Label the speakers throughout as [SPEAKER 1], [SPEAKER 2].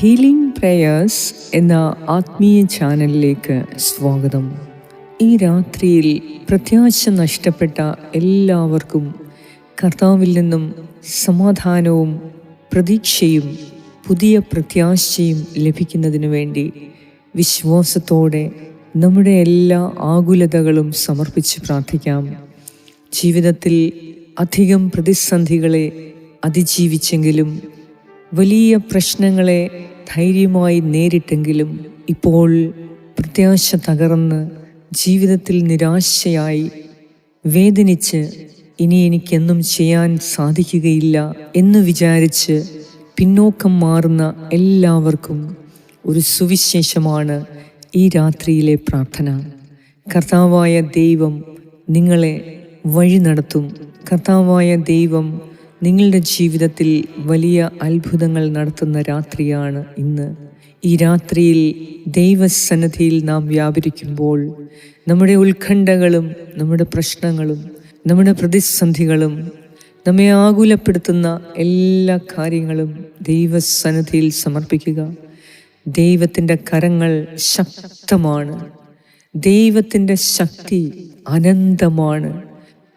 [SPEAKER 1] Healing prayers എന്ന ആത്മീയ ചാനലിലേക്ക് സ്വാഗതം. ഈ രാത്രിയിൽ പ്രത്യാശ നഷ്ടപ്പെട്ട എല്ലാവർക്കും കർത്താവിൽ നിന്നും സമാധാനവും പ്രതീക്ഷയും പുതിയ പ്രത്യാശയും ലഭിക്കുന്നതിന് വേണ്ടി വിശ്വാസത്തോടെ നമ്മുടെ എല്ലാ ആകുലതകളും സമർപ്പിച്ച് പ്രാർത്ഥിക്കാം. ജീവിതത്തിൽ അധികം പ്രതിസന്ധികളെ അതിജീവിച്ചെങ്കിലും വലിയ പ്രശ്നങ്ങളെ ധൈര്യമായി നേരിട്ടെങ്കിലും ഇപ്പോൾ പ്രത്യാശ തകർന്ന് ജീവിതത്തിൽ നിരാശയായി വേദനിച്ച് ഇനി എനിക്കെന്നും ചെയ്യാൻ സാധിക്കുകയില്ല എന്ന് വിചാരിച്ച് പിന്നോക്കം മാറുന്ന എല്ലാവർക്കും ഒരു സുവിശേഷമാണ് ഈ രാത്രിയിലെ പ്രാർത്ഥന. കർത്താവായ ദൈവം നിങ്ങളെ വഴി നടത്തും. കർത്താവായ ദൈവം നിങ്ങളുടെ ജീവിതത്തിൽ വലിയ അത്ഭുതങ്ങൾ നടത്തുന്ന രാത്രിയാണ് ഇന്ന്. ഈ രാത്രിയിൽ ദൈവസന്നിധിയിൽ നാം വ്യാപരിക്കുമ്പോൾ നമ്മുടെ ഉത്കണ്ഠകളും നമ്മുടെ പ്രശ്നങ്ങളും നമ്മുടെ പ്രതിസന്ധികളും നമ്മെ ആകുലപ്പെടുത്തുന്ന എല്ലാ കാര്യങ്ങളും ദൈവസന്നിധിയിൽ സമർപ്പിക്കുക. ദൈവത്തിന്റെ കരങ്ങൾ ശക്തമാണ്. ദൈവത്തിന്റെ ശക്തി അനന്തമാണ്.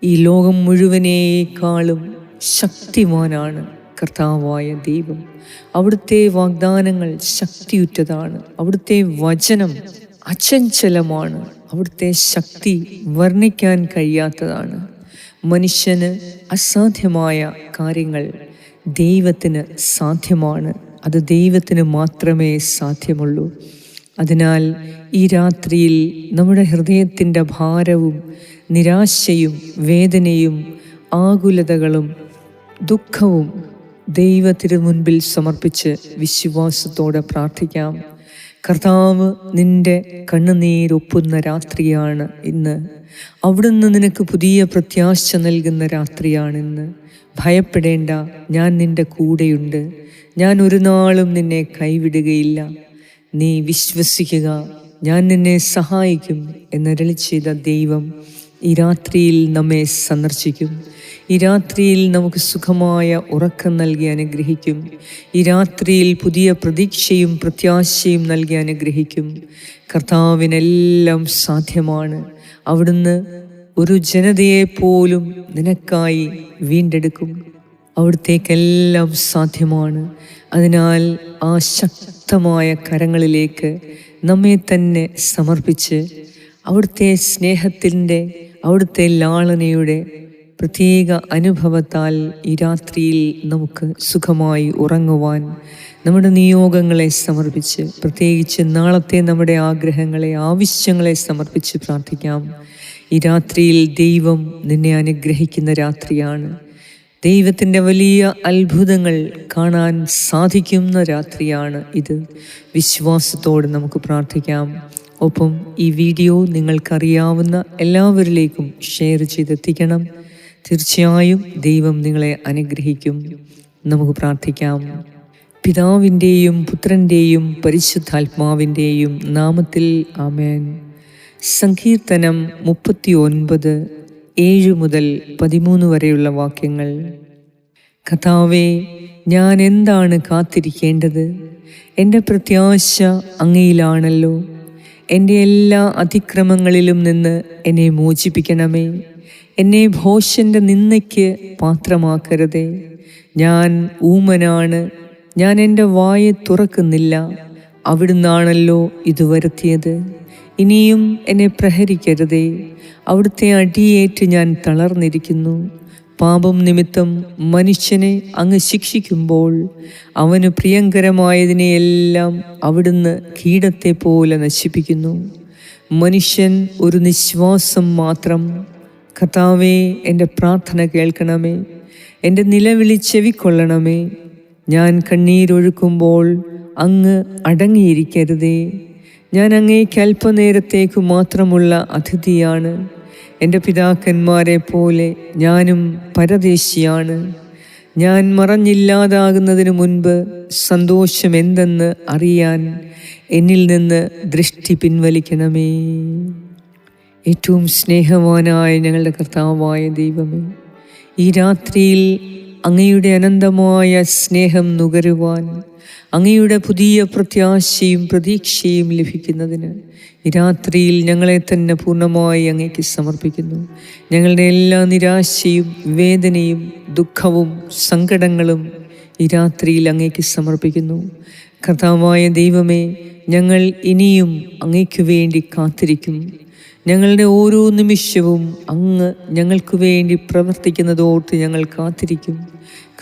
[SPEAKER 1] ഈ ലോകം മുഴുവനേക്കാളും ശക്തിമാനാണ് കർത്താവായ ദൈവം. അവിടുത്തെ വാഗ്ദാനങ്ങൾ ശക്തിയുറ്റതാണ്. അവിടുത്തെ വചനം അചഞ്ചലമാണ്. അവിടുത്തെ ശക്തി വർണിക്കാൻ കഴിയാത്തതാണ്. മനുഷ്യന് അസാധ്യമായ കാര്യങ്ങൾ ദൈവത്തിന് സാധ്യമാണ്. അത് ദൈവത്തിന് മാത്രമേ സാധ്യമുള്ളൂ. അതിനാൽ ഈ രാത്രിയിൽ നമ്മുടെ ഹൃദയത്തിന്റെ ഭാരവും നിരാശയും വേദനയും ആകുലതകളും ദുഃഖവും ദൈവത്തിന് മുൻപിൽ സമർപ്പിച്ച് വിശ്വാസത്തോടെ പ്രാർത്ഥിക്കാം. കർത്താവ് നിന്റെ കണ്ണുനീരൊപ്പുന്ന രാത്രിയാണ് ഇന്ന്. അവിടുന്ന് നിനക്ക് പുതിയ പ്രത്യാശ നൽകുന്ന രാത്രിയാണിന്ന് ഭയപ്പെടേണ്ട ഞാൻ നിന്റെ കൂടെയുണ്ട്. ഞാൻ ഒരു നാളും നിന്നെ കൈവിടുകയില്ല. നീ വിശ്വസിക്കുക ഞാൻ നിന്നെ സഹായിക്കും എന്നരളി ചെയ്ത ദൈവം ഈ രാത്രിയിൽ നമ്മെ സന്ദർശിക്കും. ഈ രാത്രിയിൽ നമുക്ക് സുഖമായ ഉറക്കം നൽകി അനുഗ്രഹിക്കും. ഈ രാത്രിയിൽ പുതിയ പ്രതീക്ഷയും പ്രത്യാശയും നൽകി അനുഗ്രഹിക്കും. കർത്താവിനെല്ലാം സാധ്യമാണ്. അവിടുന്ന് ഒരു ജനതയെ പോലും നിനക്കായി വീണ്ടെടുക്കും. അവിടത്തേക്കെല്ലാം സാധ്യമാണ്. അതിനാൽ ആ ശക്തമായ കരങ്ങളിലേക്ക് നമ്മെ തന്നെ സമർപ്പിച്ച് അവിടുത്തെ സ്നേഹത്തിന്റെ അവിടുത്തെ ലാളനയുടെ പ്രത്യേക അനുഭവത്താൽ ഈ രാത്രിയിൽ നമുക്ക് സുഖമായി ഉറങ്ങുവാൻ നമ്മുടെ നിയോഗങ്ങളെ സമർപ്പിച്ച് പ്രത്യേകിച്ച് നാളത്തെ നമ്മുടെ ആഗ്രഹങ്ങളെ ആവശ്യങ്ങളെ സമർപ്പിച്ച് പ്രാർത്ഥിക്കാം. ഈ രാത്രിയിൽ ദൈവം നിന്നെ അനുഗ്രഹിക്കുന്ന രാത്രിയാണ്. ദൈവത്തിന്റെ വലിയ അത്ഭുതങ്ങൾ കാണാൻ സാധിക്കുന്ന രാത്രിയാണ് ഇത്. വിശ്വാസത്തോടെ നമുക്ക് പ്രാർത്ഥിക്കാം. ഒപ്പം ഈ വീഡിയോ നിങ്ങൾക്കറിയാവുന്ന എല്ലാവരിലേക്കും ഷെയർ ചെയ്തെത്തിക്കണം. തീർച്ചയായും ദൈവം നിങ്ങളെ അനുഗ്രഹിക്കും. നമുക്ക് പ്രാർത്ഥിക്കാം. പിതാവിന്റെയും പുത്രന്റെയും പരിശുദ്ധാത്മാവിന്റെയും നാമത്തിൽ ആമേൻ. സങ്കീർത്തനം മുപ്പത്തി ഒൻപത് ഏഴ് മുതൽ പതിമൂന്ന് വരെയുള്ള വാക്യങ്ങൾ. കഥാവേ ഞാൻ എന്താണ് കാത്തിരിക്കേണ്ടത്? എന്റെ പ്രത്യാശ അങ്ങയിലാണല്ലോ. എന്റെ എല്ലാ അതിക്രമങ്ങളിലും നിന്ന് എന്നെ മോചിപ്പിക്കണമേ. എന്നെ ഭോഷന്റെ നിന്നയ്ക്ക് പാത്രമാക്കരുതേ. ഞാൻ ഊമനാണ്. ഞാൻ എന്റെ വായ തുറക്കുന്നില്ല. അവിടുന്നാണല്ലോ ഇത് വരുത്തിയത്. ഇനിയും എന്നെ പ്രഹരിക്കരുതേ. അവിടുത്തെ അടിയേറ്റ് ഞാൻ തളർന്നിരിക്കുന്നു. പാപം നിമിത്തം മനുഷ്യനെ അങ്ങ് ശിക്ഷിക്കുമ്പോൾ അവന് പ്രിയങ്കരമായതിനെയെല്ലാം അവിടുന്ന് കീടത്തെ പോലെ നശിപ്പിക്കുന്നു. മനുഷ്യൻ ഒരു നിശ്വാസം മാത്രം. കഥാവേ എന്റെ പ്രാർത്ഥന കേൾക്കണമേ. എന്റെ നിലവിളി ചെവിക്കൊള്ളണമേ. ഞാൻ കണ്ണീരൊഴുക്കുമ്പോൾ അങ്ങ് അടങ്ങിയിരിക്കരുതേ. ഞാൻ അങ്ങേക്ക് അല്പനേരത്തേക്ക് മാത്രമുള്ള അതിഥിയാണ്. എന്റെ പിതാക്കന്മാരെ പോലെ ഞാനും പരദേശിയാണ്. ഞാൻ മറഞ്ഞില്ലാതാകുന്നതിന് മുൻപ് സന്തോഷം എന്തെന്ന് അറിയാൻ എന്നിൽ നിന്ന് ദൃഷ്ടി പിൻവലിക്കണമേ. ഏറ്റവും സ്നേഹവാനായ ഞങ്ങളുടെ കർത്താവായ ദൈവമേ ഈ രാത്രിയിൽ അങ്ങയുടെ അനന്തമായ സ്നേഹം നുകരുവാൻ അങ്ങയുടെ പുതിയ പ്രത്യാശയും പ്രതീക്ഷയും ലഭിക്കുന്നതിന് ഈ രാത്രിയിൽ ഞങ്ങളെ തന്നെ പൂർണമായി അങ്ങേക്ക് സമർപ്പിക്കുന്നു. ഞങ്ങളുടെ എല്ലാ നിരാശയും വേദനയും ദുഃഖവും സങ്കടങ്ങളും ഈ രാത്രിയിൽ അങ്ങേക്ക് സമർപ്പിക്കുന്നു. കർത്താവായ ദൈവമേ ഞങ്ങൾ ഇനിയും അങ്ങയ്ക്ക് വേണ്ടി കാത്തിരിക്കും. ഞങ്ങളുടെ ഓരോ നിമിഷവും അങ്ങ് ഞങ്ങൾക്ക് വേണ്ടി പ്രവർത്തിക്കുന്നതോട്ട് ഞങ്ങൾ കാത്തിരിക്കും.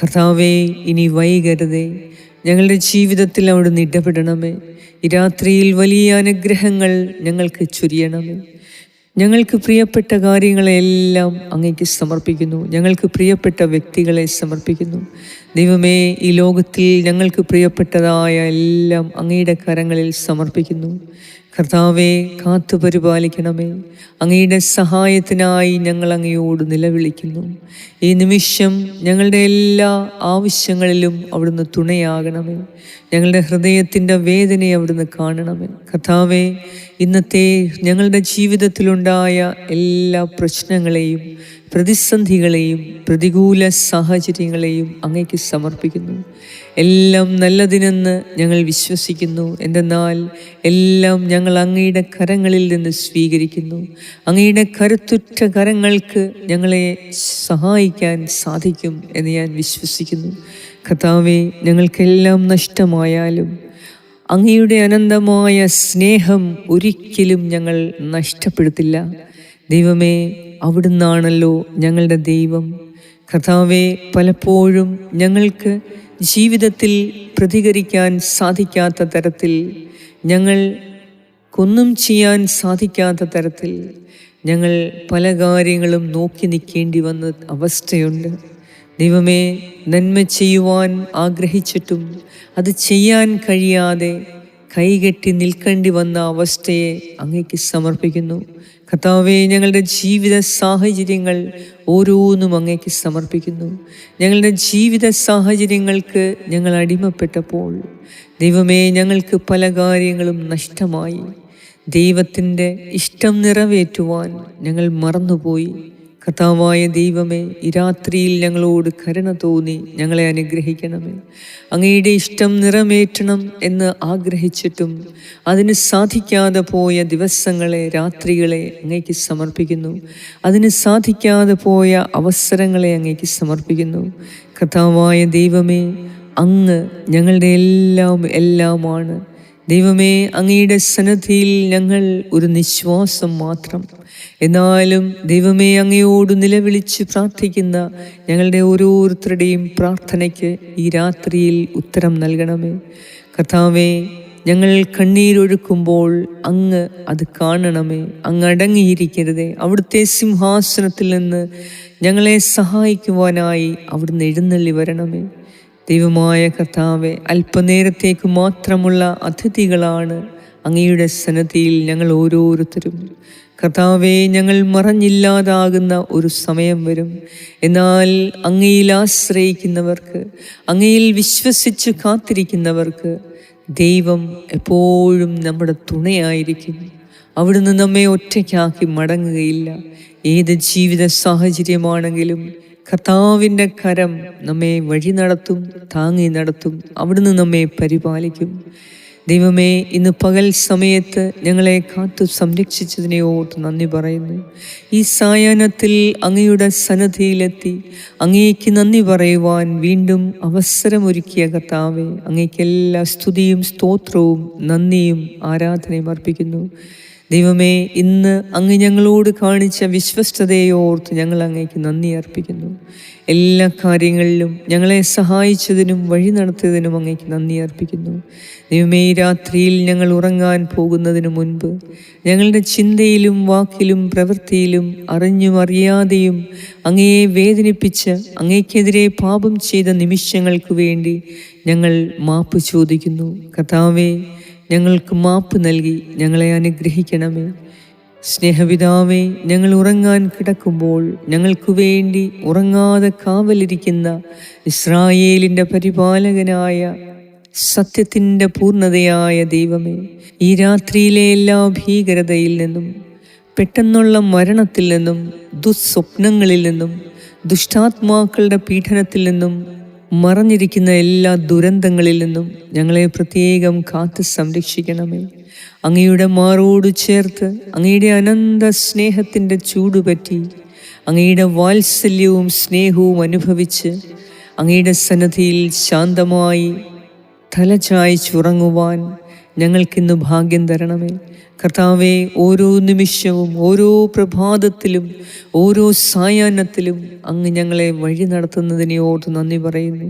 [SPEAKER 1] കർത്താവേ ഇനി വൈകരുതേ. ഞങ്ങളുടെ ജീവിതത്തിൽ അവിടുന്ന് ഇടപെടണമേ. ഈ രാത്രിയിൽ വലിയ അനുഗ്രഹങ്ങൾ ഞങ്ങൾക്ക് ചുരിയണമേ. ഞങ്ങൾക്ക് പ്രിയപ്പെട്ട കാര്യങ്ങളെല്ലാം അങ്ങേക്ക് സമർപ്പിക്കുന്നു. ഞങ്ങൾക്ക് പ്രിയപ്പെട്ട വ്യക്തികളെ സമർപ്പിക്കുന്നു. ദൈവമേ ഈ ലോകത്തിൽ ഞങ്ങൾക്ക് പ്രിയപ്പെട്ടതായ എല്ലാം അങ്ങയുടെ കരങ്ങളിൽ സമർപ്പിക്കുന്നു. കർത്താവെ കാത്തു പരിപാലിക്കണമേ. അങ്ങയുടെ സഹായത്തിനായി ഞങ്ങൾ അങ്ങയോട് നിലവിളിക്കുന്നു. ഈ നിമിഷം ഞങ്ങളുടെ എല്ലാ ആവശ്യങ്ങളിലും അവിടുന്ന് തുണയാകണമേ. ഞങ്ങളുടെ ഹൃദയത്തിന്റെ വേദനയെ അവിടുന്ന് കാണണമേ. കർത്താവെ ഇന്നത്തെ ഞങ്ങളുടെ ജീവിതത്തിലുണ്ടായ എല്ലാ പ്രശ്നങ്ങളെയും പ്രതിസന്ധികളെയും പ്രതികൂല സാഹചര്യങ്ങളെയും അങ്ങേക്ക് സമർപ്പിക്കുന്നു. എല്ലാം നല്ലതിനെന്ന് ഞങ്ങൾ വിശ്വസിക്കുന്നു. എന്തെന്നാൽ എല്ലാം ഞങ്ങൾ അങ്ങയുടെ കരങ്ങളിൽ നിന്ന് സ്വീകരിക്കുന്നു. അങ്ങയുടെ കരുത്തുറ്റ കരങ്ങൾക്ക് ഞങ്ങളെ സഹായിക്കാൻ സാധിക്കും എന്ന് ഞാൻ വിശ്വസിക്കുന്നു. കർത്താവെ ഞങ്ങൾക്കെല്ലാം നഷ്ടമായാലും അങ്ങയുടെ അനന്തമായ സ്നേഹം ഒരിക്കലും ഞങ്ങൾ നഷ്ടപ്പെടുത്തില്ല. ദൈവമേ അവിടുന്നാണല്ലോ ഞങ്ങളുടെ ദൈവം. കർത്താവെ പലപ്പോഴും ഞങ്ങൾക്ക് ജീവിതത്തിൽ പ്രതികരിക്കാൻ സാധിക്കാത്ത തരത്തിൽ ഞങ്ങൾ കൊന്നും ചെയ്യാൻ സാധിക്കാത്ത തരത്തിൽ ഞങ്ങൾ പല കാര്യങ്ങളും നോക്കി നിൽക്കേണ്ടി വന്ന അവസ്ഥയുണ്ട്. ദൈവമേ നന്മ ചെയ്യുവാൻ ആഗ്രഹിച്ചിട്ടും അത് ചെയ്യാൻ കഴിയാതെ കൈകെട്ടി നിൽക്കേണ്ടി വന്ന അവസ്ഥയെ അങ്ങേക്ക് സമർപ്പിക്കുന്നു. കർത്താവെ ഞങ്ങളുടെ ജീവിത സാഹചര്യങ്ങൾ ഓരോന്നും അങ്ങേക്ക് സമർപ്പിക്കുന്നു. ഞങ്ങളുടെ ജീവിത സാഹചര്യങ്ങൾക്ക് ഞങ്ങൾ അടിമപ്പെട്ടപ്പോൾ ദൈവമേ ഞങ്ങൾക്ക് പല കാര്യങ്ങളും നഷ്ടമായി. ദൈവത്തിന്റെ ഇഷ്ടം നിറവേറ്റുവാൻ ഞങ്ങൾ മറന്നുപോയി. കർത്താവായ ദൈവമേ ഈ രാത്രിയിൽ ഞങ്ങളോട് കരുണ തോന്നി ഞങ്ങളെ അനുഗ്രഹിക്കണമേ. അങ്ങയുടെ ഇഷ്ടം നിറമേറ്റണം എന്ന് ആഗ്രഹിച്ചിട്ടും അതിന് സാധിക്കാതെ പോയ ദിവസങ്ങളെ രാത്രികളെ അങ്ങേക്ക് സമർപ്പിക്കുന്നു. അതിന് സാധിക്കാതെ പോയ അവസരങ്ങളെ അങ്ങേക്ക് സമർപ്പിക്കുന്നു. കർത്താവായ ദൈവമേ അങ്ങ് ഞങ്ങളുടെ എല്ലാം എല്ലാമാണ്. ദൈവമേ അങ്ങയുടെ സന്നദ്ധിയിൽ ഞങ്ങൾ ഒരു നിശ്വാസം മാത്രം. എന്നാലും ദൈവമേ അങ്ങയോട് നിലവിളിച്ച് പ്രാർത്ഥിക്കുന്ന ഞങ്ങളുടെ ഓരോരുത്തരുടെയും പ്രാർത്ഥനയ്ക്ക് ഈ രാത്രിയിൽ ഉത്തരം നൽകണമേ. കർത്താവേ ഞങ്ങൾ കണ്ണീരൊഴുക്കുമ്പോൾ അങ്ങ് അത് കാണണമേ. അങ്ങ് അടങ്ങിയിരിക്കരുതേ. അവിടുത്തെ സിംഹാസനത്തിൽ നിന്ന് ഞങ്ങളെ സഹായിക്കുവാനായി അവിടുന്ന് എഴുന്നള്ളി വരണമേ. ദൈവമായ കർത്താവെ അല്പനേരത്തേക്ക് മാത്രമുള്ള അതിഥികളാണ് അങ്ങയുടെ സന്നദ്ധിയിൽ ഞങ്ങൾ ഓരോരുത്തരും. കർത്താവെ ഞങ്ങൾ മറഞ്ഞില്ലാതാകുന്ന ഒരു സമയം വരും. എന്നാൽ അങ്ങയിൽ ആശ്രയിക്കുന്നവർക്ക് അങ്ങയിൽ വിശ്വസിച്ച് കാത്തിരിക്കുന്നവർക്ക് ദൈവം എപ്പോഴും നമ്മുടെ തുണയായിരിക്കും. അവിടുന്ന് നമ്മെ ഒറ്റയ്ക്കാക്കി മടങ്ങുകയില്ല. ഏത് ജീവിത സാഹചര്യമാണെങ്കിലും കർത്താവിന്റെ കരം നമ്മെ വഴി നടത്തും താങ്ങി നടത്തും അവിടുന്ന് നമ്മെ പരിപാലിക്കും. ദൈവമേ ഇന്ന് പകൽ സമയത്ത് ഞങ്ങളെ കാത്തു സംരക്ഷിച്ചതിനെ ഓർത്ത് നന്ദി പറയുന്നു. ഈ സായാഹ്നത്തിൽ അങ്ങയുടെ സന്നദ്ധിയിലെത്തി അങ്ങേക്ക് നന്ദി പറയുവാൻ വീണ്ടും അവസരമൊരുക്കിയ കർത്താവെ അങ്ങേക്ക് എല്ലാ സ്തുതിയും സ്തോത്രവും നന്ദിയും ആരാധനയും അർപ്പിക്കുന്നു. ദൈവമേ ഇന്ന് അങ്ങ് ഞങ്ങളോട് കാണിച്ച വിശ്വസ്തതയോർത്ത് ഞങ്ങൾ അങ്ങേക്ക് നന്ദി അർപ്പിക്കുന്നു. എല്ലാ കാര്യങ്ങളിലും ഞങ്ങളെ സഹായിച്ചതിനും വഴി നടത്തിയതിനും അങ്ങേക്ക് നന്ദി അർപ്പിക്കുന്നു. ദൈവമേ രാത്രിയിൽ ഞങ്ങൾ ഉറങ്ങാൻ പോകുന്നതിന് മുൻപ് ഞങ്ങളുടെ ചിന്തയിലും വാക്കിലും പ്രവൃത്തിയിലും അറിഞ്ഞും അറിയാതെയും അങ്ങയെ വേദനിപ്പിച്ച് അങ്ങേക്കെതിരെ പാപം ചെയ്ത നിമിഷങ്ങൾക്ക് വേണ്ടി ഞങ്ങൾ മാപ്പ് ചോദിക്കുന്നു. കഥാവേ ഞങ്ങൾക്ക് മാപ്പ് നൽകി ഞങ്ങളെ അനുഗ്രഹിക്കണമേ. സ്നേഹപിതാവേ ഞങ്ങൾ ഉറങ്ങാൻ കിടക്കുമ്പോൾ ഞങ്ങൾക്ക് വേണ്ടി ഉറങ്ങാതെ കാവലിരിക്കുന്ന ഇസ്രായേലിന്റെ പരിപാലകനായ സത്യത്തിന്റെ പൂർണതയായ ദൈവമേ ഈ രാത്രിയിലെ എല്ലാ ഭീകരതയിൽ നിന്നും പെട്ടെന്നുള്ള മരണത്തിൽ നിന്നും ദുസ്വപ്നങ്ങളിൽ നിന്നും ദുഷ്ടാത്മാക്കളുടെ പീഡനത്തിൽ നിന്നും മറഞ്ഞിരിക്കുന്ന എല്ലാ ദുരന്തങ്ങളിൽ നിന്നും ഞങ്ങളെ പ്രത്യേകം കാത്തു സംരക്ഷിക്കണമേ. അങ്ങയുടെ മാറോട് ചേർത്ത് അങ്ങയുടെ അനന്ത സ്നേഹത്തിന്റെ ചൂടുപറ്റി അങ്ങയുടെ വാത്സല്യവും സ്നേഹവും അനുഭവിച്ച് അങ്ങയുടെ സന്നദ്ധിയിൽ ശാന്തമായി തലചായ്ച്ചുറങ്ങുവാൻ ഞങ്ങൾക്കിന്ന് ഭാഗ്യം തരണമേ. കർത്താവെ ഓരോ നിമിഷവും ഓരോ പ്രഭാതത്തിലും ഓരോ സായാഹ്നത്തിലും അങ്ങ് ഞങ്ങളെ വഴി നടത്തുന്നതിനെ ഓർത്ത് നന്ദി പറയുന്നു.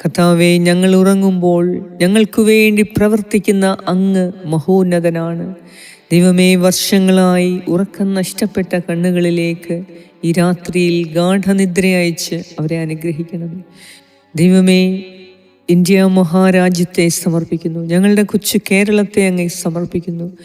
[SPEAKER 1] കർത്താവെ ഞങ്ങൾ ഉറങ്ങുമ്പോൾ ഞങ്ങൾക്ക് വേണ്ടി പ്രവർത്തിക്കുന്ന അങ്ങ് മഹോന്നതനാണ്. ദൈവമേ വർഷങ്ങളായി ഉറക്കം നഷ്ടപ്പെട്ട കണ്ണുകളിലേക്ക് ഈ രാത്രിയിൽ ഗാഠനിദ്ര അയച്ച് അവരെ അനുഗ്രഹിക്കണമേ. ദൈവമേ ഇന്ത്യ മഹാരാജ്യത്തെ സമർപ്പിക്കുന്നു. ഞങ്ങളുടെ കൊച്ചു കേരളത്തെ അങ്ങ് സമർപ്പിക്കുന്നു.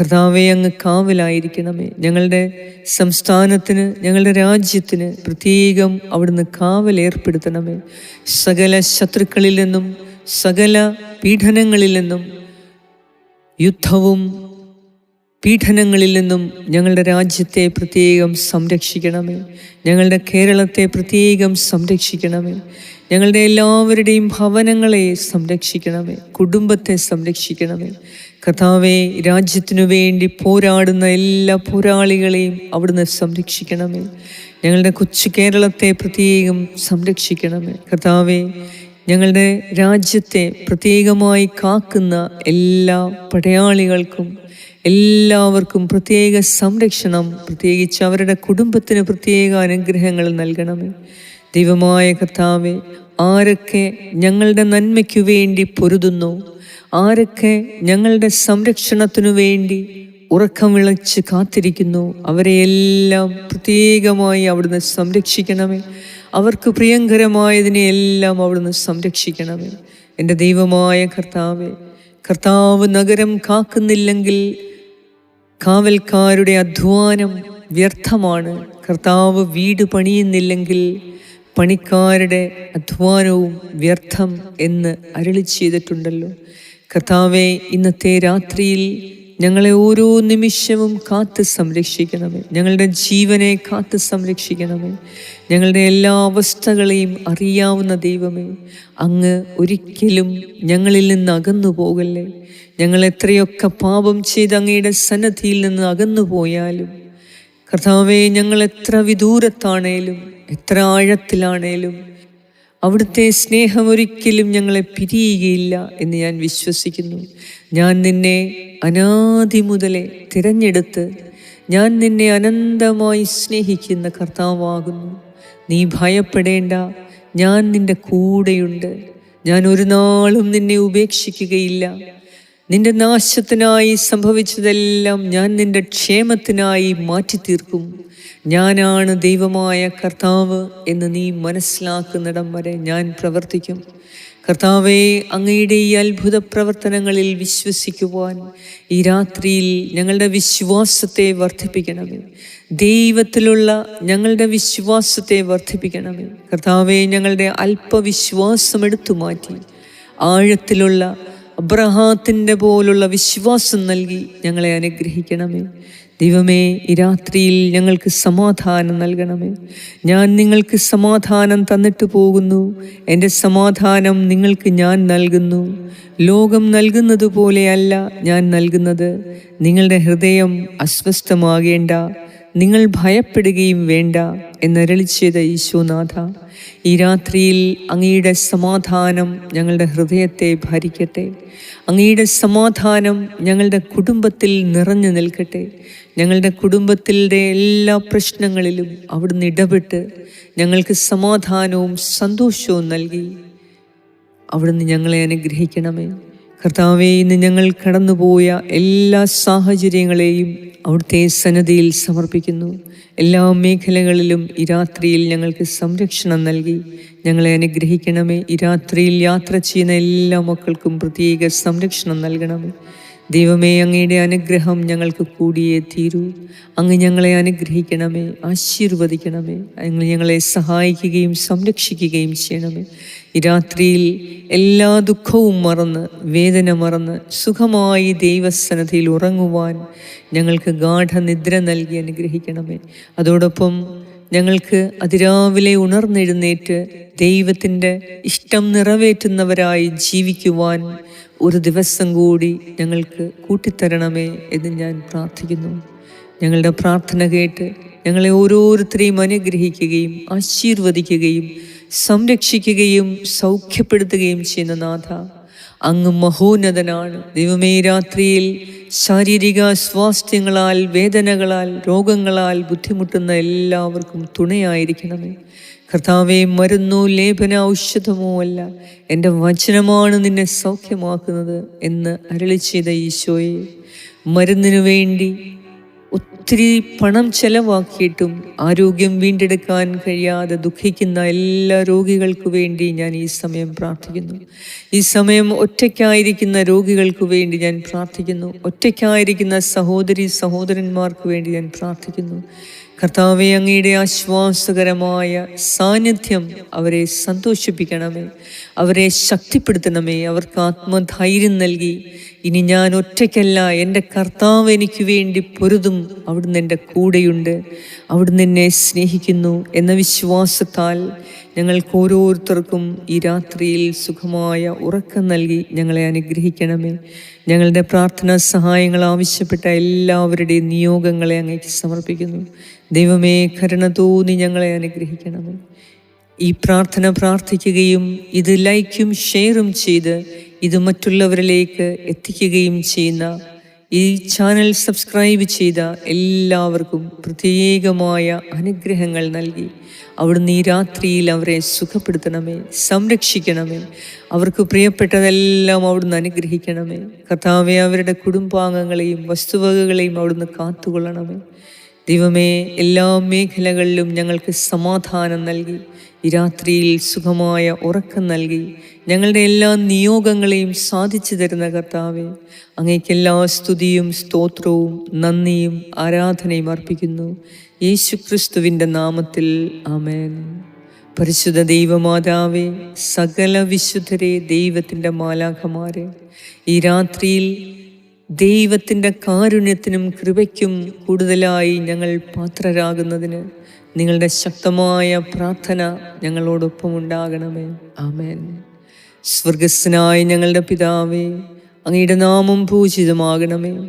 [SPEAKER 1] കർത്താവെ അങ്ങ് കാവലായിരിക്കണമേ. ഞങ്ങളുടെ സംസ്ഥാനത്തിന് ഞങ്ങളുടെ രാജ്യത്തിന് പ്രത്യേകം അവിടുന്ന് കാവലേർപ്പെടുത്തണമേ സകല ശത്രുക്കളിൽ നിന്നും സകല പീഡനങ്ങളിൽ നിന്നും യുദ്ധവും പീഡനങ്ങളിൽ നിന്നും ഞങ്ങളുടെ രാജ്യത്തെ പ്രത്യേകം സംരക്ഷിക്കണമേ. ഞങ്ങളുടെ കേരളത്തെ പ്രത്യേകം സംരക്ഷിക്കണമേ. ഞങ്ങളുടെ എല്ലാവരുടെയും ഭവനങ്ങളെ സംരക്ഷിക്കണമേ. കുടുംബത്തെ സംരക്ഷിക്കണമേ. കഥാവെ രാജ്യത്തിനു വേണ്ടി പോരാടുന്ന എല്ലാ പോരാളികളെയും അവിടുന്ന് സംരക്ഷിക്കണമേ. ഞങ്ങളുടെ കൊച്ചു കേരളത്തെ പ്രത്യേകം സംരക്ഷിക്കണമേ. കഥാവേ ഞങ്ങളുടെ രാജ്യത്തെ പ്രത്യേകമായി കാക്കുന്ന എല്ലാ പടയാളികൾക്കും എല്ലാവർക്കും പ്രത്യേക സംരക്ഷണം പ്രത്യേകിച്ച് അവരുടെ കുടുംബത്തിന് പ്രത്യേക അനുഗ്രഹങ്ങൾ നൽകണമേ. ദൈവമായ കർത്താവെ ആരൊക്കെ ഞങ്ങളുടെ നന്മയ്ക്കു വേണ്ടി പൊരുതുന്നു ആരൊക്കെ ഞങ്ങളുടെ സംരക്ഷണത്തിനു വേണ്ടി ഉറക്കം വിളച്ച് കാത്തിരിക്കുന്നു അവരെയെല്ലാം പ്രത്യേകമായി അവിടുന്ന് സംരക്ഷിക്കണമേ. അവർക്ക് പ്രിയങ്കരമായതിനെ എല്ലാം അവിടുന്ന് സംരക്ഷിക്കണമേ. എന്റെ ദൈവമായ കർത്താവെ കർത്താവ് നഗരം കാക്കുന്നില്ലെങ്കിൽ കാവൽക്കാരുടെ അധ്വാനം വ്യർത്ഥമാണ്. കർത്താവ് വീട് പണിയുന്നില്ലെങ്കിൽ പണിക്കാരുടെ അധ്വാനവും വ്യർത്ഥം എന്ന് അരളി ചെയ്തിട്ടുണ്ടല്ലോ. കർത്താവെ ഇന്നത്തെ രാത്രിയിൽ ഞങ്ങളെ ഓരോ നിമിഷവും കാത്ത് സംരക്ഷിക്കണമേ. ഞങ്ങളുടെ ജീവനെ കാത്ത് സംരക്ഷിക്കണമേ. ഞങ്ങളുടെ എല്ലാ അവസ്ഥകളെയും അറിയാവുന്ന ദൈവമേ അങ്ങ് ഒരിക്കലും ഞങ്ങളിൽ നിന്ന് അകന്നു പോകല്ലേ? ഞങ്ങൾ എത്രയൊക്കെ പാപം ചെയ്ത് അങ്ങയുടെ സന്നദ്ധിയിൽ നിന്ന് അകന്നു പോയാലും കർത്താവെ ഞങ്ങൾ എത്ര വിദൂരത്താണേലും എത്ര ആഴത്തിലാണേലും അവിടുത്തെ സ്നേഹം ഒരിക്കലും ഞങ്ങളെ പിരിയുകയില്ല എന്ന് ഞാൻ വിശ്വസിക്കുന്നു. ഞാൻ നിന്നെ അനാദി മുതലേ തിരഞ്ഞെടുത്ത് ഞാൻ നിന്നെ അനന്തമായി സ്നേഹിക്കുന്ന കർത്താവാകുന്നു. നീ ഭയപ്പെടേണ്ട. ഞാൻ നിന്റെ കൂടെയുണ്ട്. ഞാൻ ഒരു നാളും നിന്നെ ഉപേക്ഷിക്കുകയില്ല. നിന്റെ നാശത്തിനായി സംഭവിച്ചതെല്ലാം ഞാൻ നിന്റെ ക്ഷേമത്തിനായി മാറ്റി തീർക്കും ഞാനാണ് ദൈവമായ കർത്താവ് എന്ന് നീ മനസ്സിലാക്കുന്നിടം വരെ ഞാൻ പ്രവർത്തിക്കും. കർത്താവെ അങ്ങയുടെ ഈ അത്ഭുത പ്രവർത്തനങ്ങളിൽ വിശ്വസിക്കുവാൻ ഈ രാത്രിയിൽ ഞങ്ങളുടെ വിശ്വാസത്തെ വർദ്ധിപ്പിക്കണമേ. ദൈവത്തിലുള്ള ഞങ്ങളുടെ വിശ്വാസത്തെ വർദ്ധിപ്പിക്കണമേ. കർത്താവെ ഞങ്ങളുടെ അല്പവിശ്വാസം എടുത്തു മാറ്റി. ആഴത്തിലുള്ള അബ്രഹാത്തിന്റെ പോലുള്ള വിശ്വാസം നൽകി ഞങ്ങളെ അനുഗ്രഹിക്കണമേ. ദൈവമേ ഈ രാത്രിയിൽ ഞങ്ങൾക്ക് സമാധാനം നൽകണമേ. ഞാൻ നിങ്ങൾക്ക് സമാധാനം തന്നിട്ട് പോകുന്നു. എന്റെ സമാധാനം നിങ്ങൾക്ക് ഞാൻ നൽകുന്നു. ലോകം നൽകുന്നത് പോലെയല്ല ഞാൻ നൽകുന്നത്. നിങ്ങളുടെ ഹൃദയം അസ്വസ്ഥമാകേണ്ട നിങ്ങൾ ഭയപ്പെടുകയും വേണ്ട എന്നരളി ചെയ്ത ഈശോനാഥ. ഈ രാത്രിയിൽ അങ്ങയുടെ സമാധാനം ഞങ്ങളുടെ ഹൃദയത്തെ ഭരിക്കട്ടെ. അങ്ങയുടെ സമാധാനം ഞങ്ങളുടെ കുടുംബത്തിൽ നിറഞ്ഞു നിൽക്കട്ടെ. ഞങ്ങളുടെ കുടുംബത്തിന്റെ എല്ലാ പ്രശ്നങ്ങളിലും അവിടുന്ന് ഇടപെട്ട് ഞങ്ങൾക്ക് സമാധാനവും സന്തോഷവും നൽകി. അവിടുന്ന് ഞങ്ങളെ അനുഗ്രഹിക്കണമേ. കർത്താവെ ഇന്ന് ഞങ്ങൾ കടന്നുപോയ എല്ലാ സാഹചര്യങ്ങളെയും അവിടുത്തെ സന്നദ്ധയിൽ സമർപ്പിക്കുന്നു. എല്ലാ മേഖലകളിലും ഈ രാത്രിയിൽ ഞങ്ങൾക്ക് സംരക്ഷണം നൽകി. ഞങ്ങളെ അനുഗ്രഹിക്കണമേ. ഈ രാത്രിയിൽ യാത്ര ചെയ്യുന്ന എല്ലാ മക്കൾക്കും പ്രത്യേക സംരക്ഷണം നൽകണമേ. ദൈവമേ അങ്ങയുടെ അനുഗ്രഹം ഞങ്ങൾക്ക് കൂടിയേ തീരൂ. അങ്ങ് ഞങ്ങളെ അനുഗ്രഹിക്കണമേ ആശീർവദിക്കണമേ. അങ്ങ് ഞങ്ങളെ സഹായിക്കുകയും സംരക്ഷിക്കുകയും ചെയ്യണമേ. ഈ രാത്രിയിൽ എല്ലാ ദുഃഖവും മറന്ന് വേദന മറന്ന് സുഖമായി ദൈവസന്നധിയിൽ ഉറങ്ങുവാൻ ഞങ്ങൾക്ക് ഗാഠനിദ്ര നൽകി അനുഗ്രഹിക്കണമേ. അതോടൊപ്പം ഞങ്ങൾക്ക് അതിരാവിലെ ഉണർന്നെഴുന്നേറ്റ് ദൈവത്തിന്റെ ഇഷ്ടം നിറവേറ്റുന്നവരായി ജീവിക്കുവാൻ ഒരു ദിവസം കൂടി ഞങ്ങൾക്ക് കൂട്ടിത്തരണമേ എന്ന് ഞാൻ പ്രാർത്ഥിക്കുന്നു. ഞങ്ങളുടെ പ്രാർത്ഥന കേട്ട് ഞങ്ങളെ ഓരോരുത്തരെയും അനുഗ്രഹിക്കുകയും ആശീർവദിക്കുകയും സംരക്ഷിക്കുകയും സൗഖ്യപ്പെടുത്തുകയും ചെയ്യുന്ന നാഥ അങ്ങ് മഹോന്നതനാണ്. ദൈവമേ രാത്രിയിൽ ശാരീരിക സ്വാസ്ഥ്യങ്ങളാൽ വേദനകളാൽ രോഗങ്ങളാൽ ബുദ്ധിമുട്ടുന്ന എല്ലാവർക്കും തുണയായിരിക്കണമേ. കർത്താവെ മരുന്നോ ലേപന ഔഷധമോ അല്ല എന്റെ വചനമാണ് നിന്നെ സൗഖ്യമാക്കുന്നത് എന്ന് അരളി ചെയ്ത ഈശോയെ. മരുന്നിനു വേണ്ടി ഒത്തിരി പണം ചെലവാക്കിയിട്ടും ആരോഗ്യം വീണ്ടെടുക്കാൻ കഴിയാതെ ദുഃഖിക്കുന്ന എല്ലാ രോഗികൾക്കു വേണ്ടി ഞാൻ ഈ സമയം പ്രാർത്ഥിക്കുന്നു. ഈ സമയം ഒറ്റയ്ക്കായിരിക്കുന്ന രോഗികൾക്ക് വേണ്ടി ഞാൻ പ്രാർത്ഥിക്കുന്നു. ഒറ്റയ്ക്കായിരിക്കുന്ന സഹോദരി സഹോദരന്മാർക്ക് വേണ്ടി ഞാൻ പ്രാർത്ഥിക്കുന്നു. കർത്താവെ അങ്ങയുടെ ആശ്വാസകരമായ സാന്നിധ്യം അവരെ സന്തോഷിപ്പിക്കണമേ. അവരെ ശക്തിപ്പെടുത്തണമേ. അവർക്ക് ആത്മധൈര്യം നൽകി. ഇനി ഞാൻ ഒറ്റയ്ക്കല്ല എന്റെ കർത്താവ് എനിക്ക് വേണ്ടി പൊരുതും. അവിടുന്ന് എന്റെ കൂടെയുണ്ട്. അവിടുന്ന് എന്നെ സ്നേഹിക്കുന്നു എന്ന വിശ്വാസത്താൽ ഞങ്ങൾക്ക് ഓരോരുത്തർക്കും ഈ രാത്രിയിൽ സുഖമായ ഉറക്കം നൽകി ഞങ്ങളെ അനുഗ്രഹിക്കണമേ. ഞങ്ങളുടെ പ്രാർത്ഥനാ സഹായങ്ങൾ ആവശ്യപ്പെട്ട എല്ലാവരുടെയും നിയോഗങ്ങളെ അങ്ങേക്ക് സമർപ്പിക്കുന്നു. ദൈവമേ കരുണ തോന്നി ഞങ്ങളെ അനുഗ്രഹിക്കണമേ. ഈ പ്രാർത്ഥന പ്രാർത്ഥിക്കുകയും ഇത് ലൈക്കും ഷെയറും ചെയ്ത് ഇത് മറ്റുള്ളവരിലേക്ക് എത്തിക്കുകയും ചെയ്യുന്ന ഈ ചാനൽ സബ്സ്ക്രൈബ് ചെയ്ത എല്ലാവർക്കും പ്രത്യേകമായ അനുഗ്രഹങ്ങൾ നൽകി. അവിടുന്ന് ഈ രാത്രിയിൽ അവരെ സുഖപ്പെടുത്തണമേ സംരക്ഷിക്കണമേ. അവർക്ക് പ്രിയപ്പെട്ടതെല്ലാം അവിടുന്ന് അനുഗ്രഹിക്കണമേ. കർത്താവെ അവരുടെ കുടുംബാംഗങ്ങളെയും വസ്തുവകകളെയും അവിടുന്ന് കാത്തുകൊള്ളണമേ. ദൈവമേ എല്ലാ മേഖലകളിലും ഞങ്ങൾക്ക് സമാധാനം നൽകി. ഈ രാത്രിയിൽ സുഖമായ ഉറക്കം നൽകി. ഞങ്ങളുടെ എല്ലാ നിയോഗങ്ങളെയും സാധിച്ചു തരുന്ന കർത്താവെ അങ്ങേക്ക് എല്ലാ സ്തുതിയും സ്തോത്രവും നന്ദിയും ആരാധനയും അർപ്പിക്കുന്നു. യേശു ക്രിസ്തുവിന്റെ നാമത്തിൽ ആമേൻ. പരിശുദ്ധ ദൈവമാതാവേ സകല വിശുദ്ധരെ ദൈവത്തിന്റെ മാലാഖമാരെ ഈ രാത്രിയിൽ ദൈവത്തിന്റെ കാരുണ്യത്തിനും കൃപയ്ക്കും കൂടുതലായി ഞങ്ങൾ പാത്രരാകുന്നതിന് നിങ്ങളുടെ ശക്തമായ പ്രാർത്ഥന ഞങ്ങളോടൊപ്പം ഉണ്ടാകണമേ ആമേൻ. സ്വർഗസ്സനായ ഞങ്ങളുടെ പിതാവേ അങ്ങയുടെ നാമം പൂജിതമാകണമേ.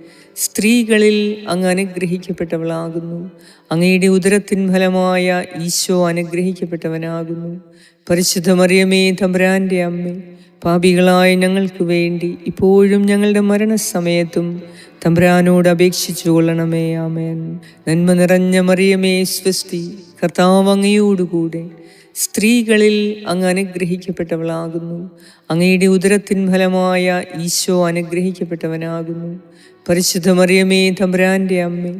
[SPEAKER 1] സ്ത്രീകളിൽ അങ്ങ് അനുഗ്രഹിക്കപ്പെട്ടവളാകുന്നു. അങ്ങയുടെ ഉദരത്തിൻ ഫലമായ ഈശോ അനുഗ്രഹിക്കപ്പെട്ടവനാകുന്നു. പരിശുദ്ധ മറിയമേ തമ്പുരാന്റെ അമ്മേ പാപികളായ ഞങ്ങൾക്ക് വേണ്ടി ഇപ്പോഴും ഞങ്ങളുടെ മരണസമയത്തും തമ്പരാനോട് അപേക്ഷിച്ചു കൊള്ളണമേ ആമേൻ. നന്മ നിറഞ്ഞ മറിയമേ സ്വസ്തി കർത്താവ് അങ്ങയോടുകൂടെ സ്ത്രീകളിൽ അങ്ങ് അനുഗ്രഹിക്കപ്പെട്ടവളാകുന്നു. അങ്ങയുടെ ഉദരത്തിൻ ഫലമായ ഈശോ അനുഗ്രഹിക്കപ്പെട്ടവനാകുന്നു. പരിശുദ്ധ മറിയമേ തമ്പുരാന്റെ അമ്മേ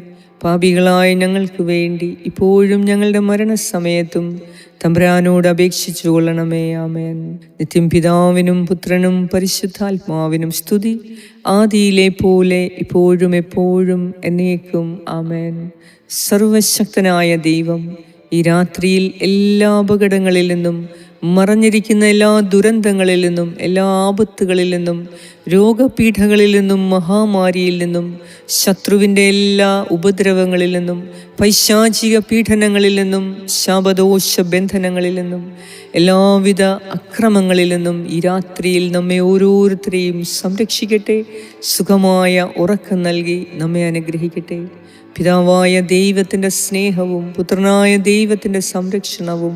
[SPEAKER 1] പാപികളായ ഞങ്ങൾക്ക് വേണ്ടി ഇപ്പോഴും ഞങ്ങളുടെ മരണസമയത്തും തമ്പുരാനോട് അപേക്ഷിച്ചു കൊള്ളണമേ ആമേൻ. നിത്യം പിതാവിനും പുത്രനും പരിശുദ്ധാത്മാവിനും സ്തുതി. ആദിയിലെ പോലെ ഇപ്പോഴും എപ്പോഴും എന്നേക്കും ആമേൻ. സർവശക്തനായ ദൈവം ഈ രാത്രിയിൽ എല്ലാ അപകടങ്ങളിൽ നിന്നും മറഞ്ഞിരിക്കുന്ന എല്ലാ ദുരന്തങ്ങളിൽ നിന്നും എല്ലാ ആപത്തുകളിൽ നിന്നും രോഗപീഠകളിൽ നിന്നും മഹാമാരിയിൽ നിന്നും ശത്രുവിന്റെ എല്ലാ ഉപദ്രവങ്ങളിൽ നിന്നും പൈശാചിക പീഡനങ്ങളിൽ നിന്നും ശാപദോഷ ബന്ധനങ്ങളിൽ നിന്നും എല്ലാവിധ അക്രമങ്ങളിൽ നിന്നും ഈ രാത്രിയിൽ നമ്മെ ഓരോരുത്തരെയും സംരക്ഷിക്കട്ടെ സുഖമായ ഉറക്കം നൽകി നമ്മെ അനുഗ്രഹിക്കട്ടെ. പിതാവായ ദൈവത്തിന്റെ സ്നേഹവും പുത്രനായ ദൈവത്തിന്റെ സംരക്ഷണവും